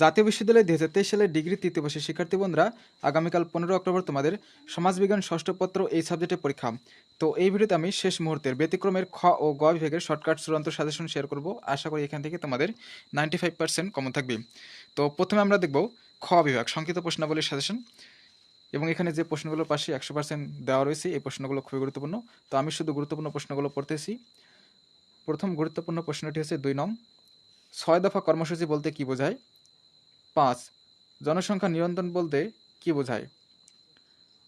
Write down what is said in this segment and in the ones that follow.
জাতীয় বিশ্ববিদ্যালয় দুই হাজার তেইশ সালের ডিগ্রি তৃতীয় বর্ষের শিক্ষার্থী বন্ধুরা, আগামীকাল পনেরো অক্টোবর তোমাদের সমাজবিজ্ঞান ষষ্ঠ পত্র এই সাবজেক্টের পরীক্ষা। তো এই ভিডিওতে আমি শেষ মুহূর্তের ব্যতিক্রমের খ ও গ বিভাগের শর্টকাট চূড়ান্ত সাজেশন শেয়ার করব। আশা করি এখান থেকে তোমাদের নাইনটি ফাইভ পার্সেন্ট কমন থাকবে। তো প্রথমে আমরা দেখব খ বিভাগ, সংক্ষিপ্ত প্রশ্নাবলীর সাজেশন। এবং এখানে যে প্রশ্নগুলোর পাশে একশো পার্সেন্ট দেওয়া রয়েছে, এই প্রশ্নগুলো খুবই গুরুত্বপূর্ণ। তো আমি শুধু গুরুত্বপূর্ণ প্রশ্নগুলো পড়তেছি। প্রথম গুরুত্বপূর্ণ প্রশ্নটি হচ্ছে দুই নং, ছয় দফা কর্মসূচি বলতে কি বোঝায়? পাঁচ, জনসংখ্যা নিয়ন্ত্রণ বলতে কি বোঝায়?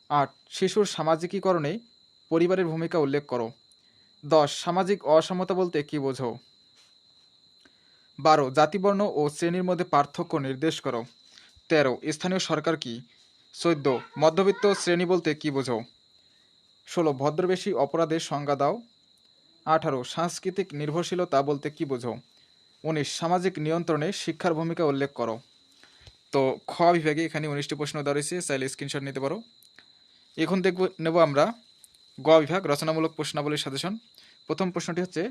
আট, শিশুর সামাজিকীকরণে পরিবারের ভূমিকা উল্লেখ করো। দশ, সামাজিক অসমতা বলতে কি বোঝো? বারো, জাতিবর্ণ ও শ্রেণির মধ্যে পার্থক্য নির্দেশ করো। তেরো, স্থানীয় সরকার কি? চোদ্দ, মধ্যবিত্ত শ্রেণি বলতে কি বোঝো? ষোলো, ভদ্রবেশী অপরাধের সংজ্ঞা দাও। আঠারো, সাংস্কৃতিক নির্ভরশীলতা বলতে কি বোঝো? উনিশ, সামাজিক নিয়ন্ত্রণে শিক্ষার ভূমিকা উল্লেখ করো। তো খ বিভাগে এখানে উনিশটি প্রশ্ন দেওয়া রয়েছে, চাইলে স্ক্রিনশট নিতে পারো। এখন দেখব, নেব আমরা গ বিভাগ, রচনামূলক প্রশ্নাবলীর সাজেশন প্রথম প্রশ্নটি হচ্ছে,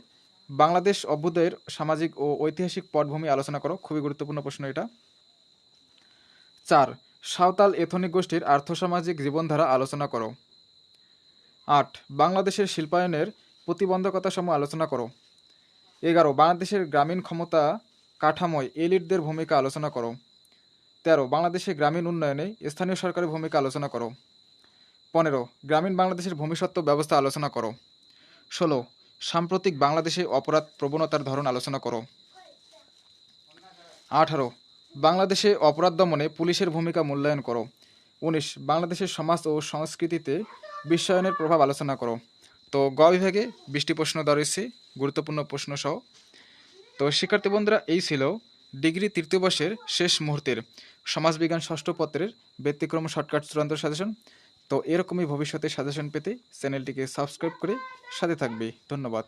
বাংলাদেশ অভ্যুদয়ের সামাজিক ও ঐতিহাসিক পটভূমি আলোচনা করো। খুবই গুরুত্বপূর্ণ প্রশ্ন এটা। চার, সাঁওতাল এথনিক গোষ্ঠীর আর্থসামাজিক জীবনধারা আলোচনা করো। আট, বাংলাদেশের শিল্পায়নের প্রতিবন্ধকতা সমূহ আলোচনা করো। এগারো, বাংলাদেশের গ্রামীণ ক্ষমতা কাঠামোয় এলিটদের ভূমিকা আলোচনা করো। তেরো বাংলাদেশের গ্রামীণ উন্নয়নে স্থানীয় সরকারের ভূমিকা আলোচনা করো। পনেরো, গ্রামীণ বাংলাদেশের ভূমিসত্ত্ব ব্যবস্থা আলোচনা করো। ষোলো, সাম্প্রতিক বাংলাদেশে অপরাধ প্রবণতার ধরন আলোচনা করো। আঠারো, বাংলাদেশে অপরাধ দমনে পুলিশের ভূমিকা মূল্যায়ন করো। উনিশ, বাংলাদেশের সমাজ ও সংস্কৃতিতে বিশ্বায়নের প্রভাব আলোচনা করো। তো গ বিভাগে বিশটি প্রশ্ন দেওয়া রয়েছে, গুরুত্বপূর্ণ প্রশ্ন সহ তো শিক্ষার্থী বন্ধুরা, এই ছিল ডিগ্রি তৃতীয় বর্ষের শেষ মুহূর্তের সমাজবিজ্ঞান ষষ্ঠ পত্রের ব্যতিক্রম শর্টকাট চূড়ান্ত সাজেশন। তো এরকমই ভবিষ্যতে সাজেশন পেতে চ্যানেলটিকে সাবস্ক্রাইব করে সাথে থাকবে। ধন্যবাদ।